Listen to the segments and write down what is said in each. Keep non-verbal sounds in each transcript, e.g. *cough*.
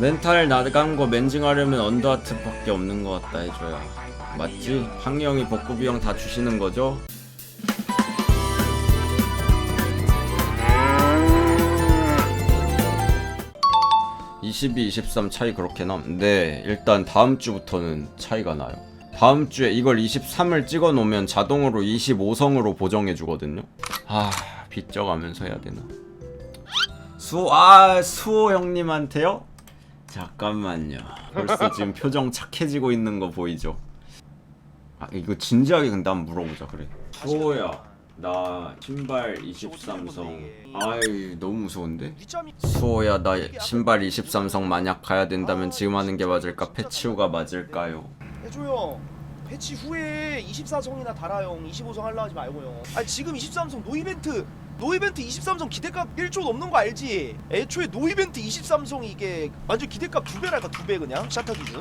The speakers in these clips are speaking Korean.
멘탈 나간 거 멘징하려면 언더하트 밖에 없는 것 같다 해줘야 맞지? 항영이 복구 비용 다 주시는 거죠? (22, 23) 차이 그렇게 남? 네 일단 다음 주부터는 차이가 나요 다음 주에 이걸 23을 찍어 놓으면 자동으로 25성으로 보정해 주거든요 아 빚져가면서 해야 되나 수호 아 수호 형님한테요? 잠깐만요. 벌써 지금 표정 착해지고 있는 거 보이죠? 아 이거 진지하게 근데 한번 물어보자 그래. 수호야 나 신발 23성. 아이 너무 무서운데? 위점이 수호야 나 신발 23성 만약 가야 된다면 지금 하는 게 맞을까? 패치후가 맞을까요? 해줘요. 배치 후에 24성이나 달아요. 25성 하려 하지 말고요. 아니 지금 23성 노 이벤트 노 이벤트 23성 기대값 1조 넘는 거 알지? 애초에 노 이벤트 23성이 이게 완전 기대값 두 배랄까 두 배 그냥 샤타 기준.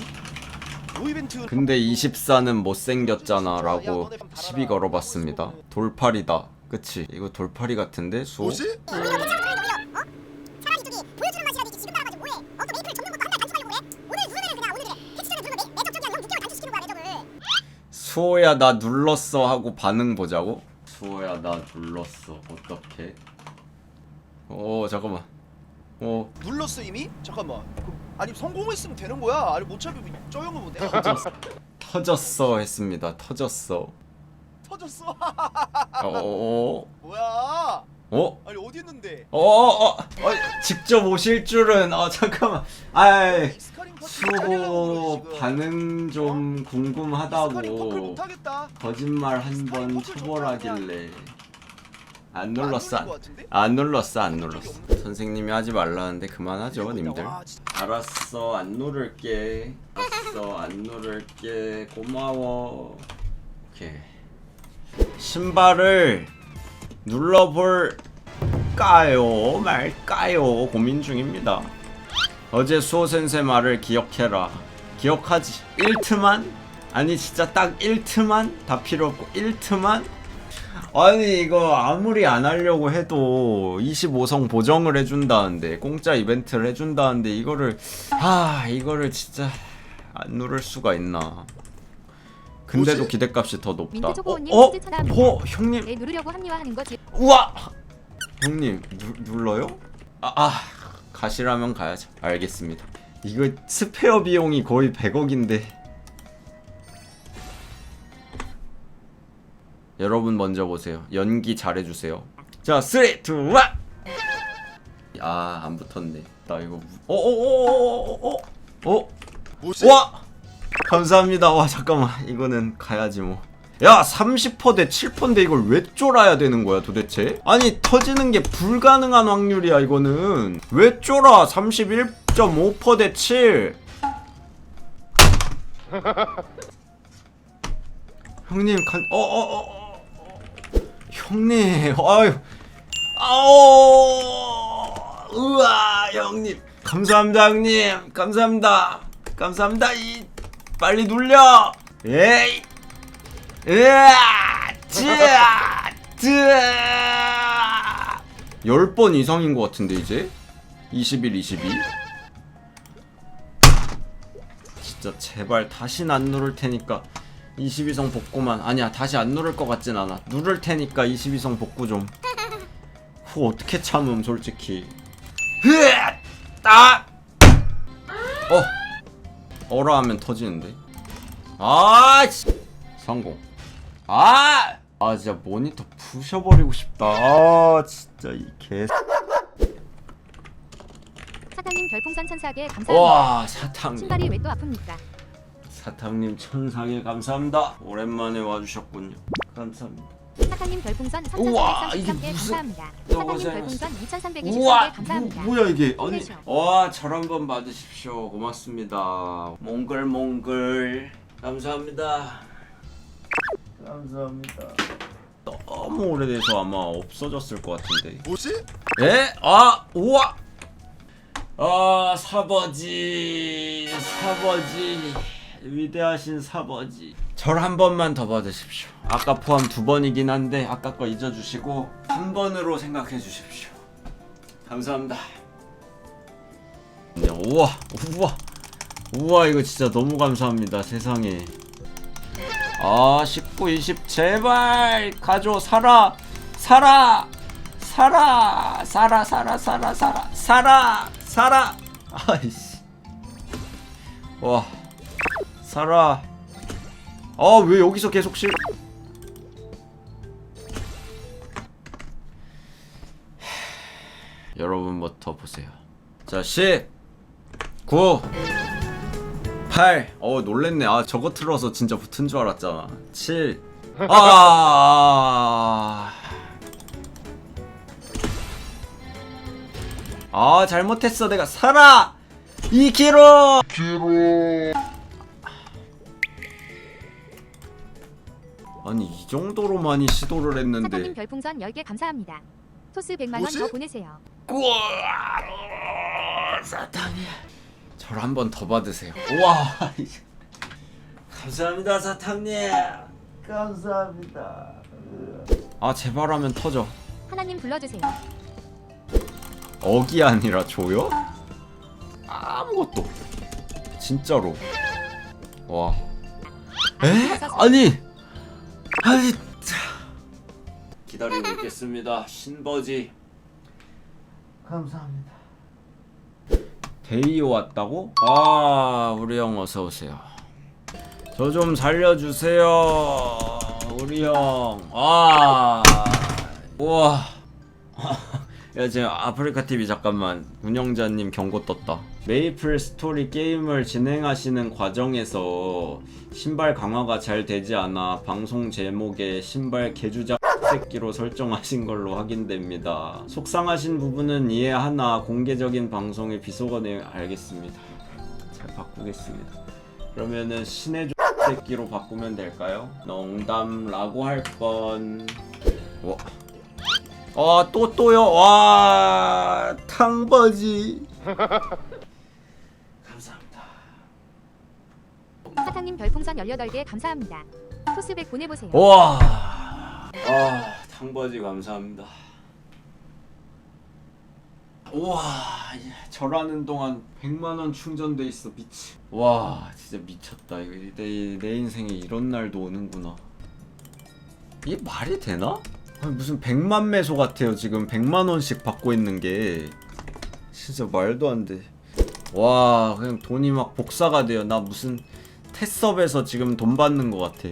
노 이벤트 근데 24는 못생겼잖아 라고 시비 걸어봤습니다. 돌팔이다. 그치? 이거 돌팔이 같은데 수호? 뭐지? 차라리 저기 보여주는 맛이라도 이렇게 지금 따라가지고 뭐해? 어? 또 메이플 접는 것도 한달 단축하려고 그래? 오늘 누르면은 그냥 오늘 그래 패치 전에 누르면 매- 매적적이야 형 6개월 단축시키는 거야 매적을 수호야 나 눌렀어 하고 반응 보자고 수호야 나 눌렀어 어떻게 어 잠깐만 어 눌렀어 이미? 잠깐만. 그럼 아니 성공했으면 되는 거야. 아니 못 잡으면 저 형은 뭐 내가 터졌어 했습니다 터졌어 터졌어. 어어어 뭐야? 어? 아니 어디 있는데? 어 어어 어, 직접 오실 줄은 어 잠깐만 아이 수호 지금. 반응 좀 퍼즐 궁금하다고. 거짓말 한 번 초벌하길래. 안안 눌렀어 같은데? 안 눌렀어 안 눌렀어. 선생님이 하지 말라는데 그만하죠 님들. 알았어 안 누를게. 알았어 안 누를게. 고마워. 오케이. 신발을 눌러볼까요? 말까요? 고민 중입니다 어제 수호 센세 말을 기억해라 기억하지 1트만 아니 진짜 딱 1트만 다 필요 없고 1트만 아니 이거 아무리 안 하려고 해도 25성 보정을 해준다는데 공짜 이벤트를 해준다는데 이거를 아 이거를 진짜 안 누를 수가 있나 근데도 뭐지? 기대값이 더 높다 민트 초코님 어? 퀴즈 어? 어? 형님 내 누르려고 합리화하는 거지. 우와 형님 누, 눌러요? 아, 아 가시라면 가야죠. 알겠습니다. 이거 스페어 비용이 거의 100억인데. 여러분 먼저 보세요. 연기 잘해주세요. 자 3, 2, 1 아안 붙었네. 나 이거 어, 어어어어어어 어? 뭐지? 와! 감사합니다. 와 잠깐만. 이거는 가야지 뭐 야 30%대 7%인데 이걸 왜 쫄아야 되는 거야 도대체? 아니 터지는 게 불가능한 확률이야 이거는. 왜 쫄아? 31.5%대 7 *laughs* 형님 간 어어어 어, 어. 형님 아유. 아오. 우와 형님. 감사합니다 형님. 감사합니다. 감사합니다 이. 빨리 눌려. 에이 으아 쯔아 쯔아 10번 이상인 것 같은데 이제? 21 22 진짜 제발 다신 안 누를 테니까 22성 복구만. 아니야 다시 안 누를 것 같진 않아. 누를 테니까 22성 복구 좀. 후 어떻게 참음 솔직히. 흐아 딱 어! 어라 하면 터지는데? 아 씨. 성공 아! 아 진짜 모니터 부셔버리고 싶다 아 진짜 이개 사장님 별풍선 천사개 감사합니다. 와 사탕 신발이 왜 또 아픕니까? 사탕님 천상에 감사합니다 오랜만에 와주셨군요 감사합니다 사장님 별풍선 우와, 이게 3,433개 무슨- 감사합니다. 너무 사장님 고생하셨어. 별풍선 2,323개 우와 감사합니다. 뭐, 뭐야 이게 아니 힘내셔. 와절 한번 받으십시오 고맙습니다 몽글몽글 감사합니다 감사합니다. 너무 오래돼서 아마 없어졌을 것 같은데. 뭐지? 에? 아 우와! 아 사버지 사버지. 위대하신 사버지. 절 한 번만 더 받으십시오. 아까 포함 두 번이긴 한데 아까 거 잊어주시고 한 번으로 생각해 주십시오. 감사합니다. 우와 우와. 우와 이거 진짜 너무 감사합니다. 세상에 아 19, 20 제발 가져 살아 살아 살아 살아 살아 살아 살아 살아 살아. 아이씨. 와 살아. 아 왜 여기서 계속 실? *sighs* 여러분부터 보세요. 자 10 9 8 어 놀랬네. 아 저거 틀어서 진짜 붙은 줄 알았잖아. 7 *laughs* 아... 아 잘못했어. 내가 살아! 2kg 아니 이 정도로 많이 시도를 사장님 했는데 별풍선 10개 감사합니다. 토스 100만 뭐지? 원더 보내세요. 우와 사탕이 저를 한 번 더 받으세요. 우와. *laughs* 감사합니다 사탕님. 감사합니다. 아 제발 하면 터져. 하나님 불러주세요. 억이 아니라 줘요? 아무것도. 진짜로. 와. 에? 아니! 아니 차. 기다리고 있겠습니다 신버지. 감사합니다 데이오 왔다고? 아 우리 형 어서 오세요. 저 좀 살려주세요. 우리 형 아 우와. *laughs* 야 지금 아프리카 TV 잠깐만. 운영자님 경고 떴다. 메이플 스토리 게임을 진행하시는 과정에서 신발 강화가 잘 되지 않아 방송 제목에 신발 개주작 새끼로 설정하신 걸로 확인됩니다. 속상하신 부분은 이해하나 공개적인 방송에 비속어내 알겠습니다. 잘 바꾸겠습니다. 그러면은 신의 새끼로 바꾸면 될까요? 농담라고 할 뻔. 와. 아, 또 또요. 와, 탕버지. *laughs* 감사합니다. 사장님 별풍선 18개 감사합니다. 토스 100 보내보세요. 와. 아, 탕버지 감사합니다. 우와, 예, 절하는 동안 100만 원 충전돼 있어 미치. 와, 진짜 미쳤다. 이거 내, 내 인생에 이런 날도 오는구나. 이게 말이 되나? 아니, 무슨 100만 매소 같아요. 지금 100만 원씩 받고 있는 게 진짜 말도 안 돼. 와, 그냥 돈이 막 복사가 돼요. 나 무슨 테스업에서 지금 돈 받는 것 같아.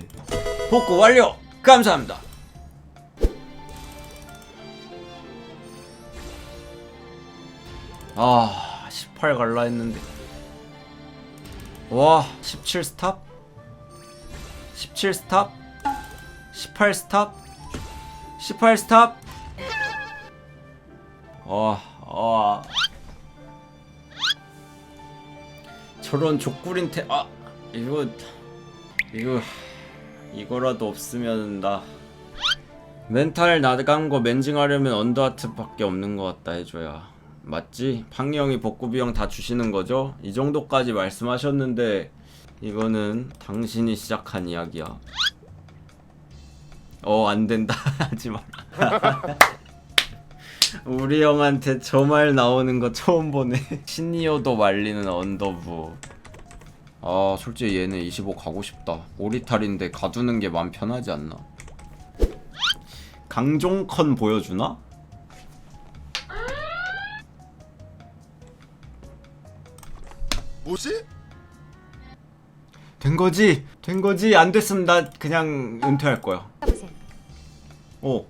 복구 완료. 감사합니다. 아, 18 갈라 했는데. 와, 17 스탑? 17 스탑? 18 스탑? 18 스탑? 와, 와. 저런 족구린 태, 아, 이거, 이거, 이거라도 없으면 나. 멘탈 나간 거 멘징하려면 언더하트밖에 없는 것 같다 해줘야 맞지? 팡이 형이 복구 비용 다 주시는 거죠? 이 정도까지 말씀하셨는데 이거는 당신이 시작한 이야기야. 어 안 된다. *laughs* 하지 마. *laughs* 우리 형한테 저 말 나오는 거 처음 보네. *laughs* 시니어도 말리는 언더부. 아 솔직히 얘는 25 가고 싶다. 오리탈인데 가두는 게 마음 편하지 않나? 강종컨 보여주나? 뭐지? 된 거지? 된 거지? 안 됐으면 나 그냥 은퇴할 거야. 보세요. 오.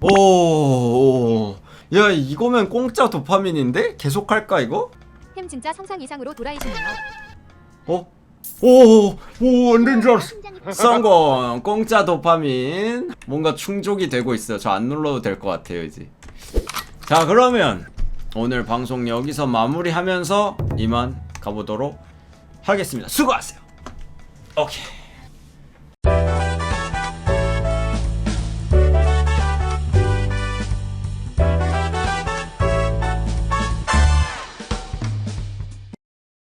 오. 오. 야, 이거면 공짜 도파민인데? 계속 할까 이거? 햄 진짜 성상 이상으로 돌아이시네요. 어? 오, 오, 안 된 줄 알았어. 성공! 공짜 도파민. 뭔가 충족이 되고 있어요. 저 안 눌러도 될 것 같아요, 이제. 자, 그러면 오늘 방송 여기서 마무리하면서 이만 가보도록 하겠습니다. 수고하세요. 오케이.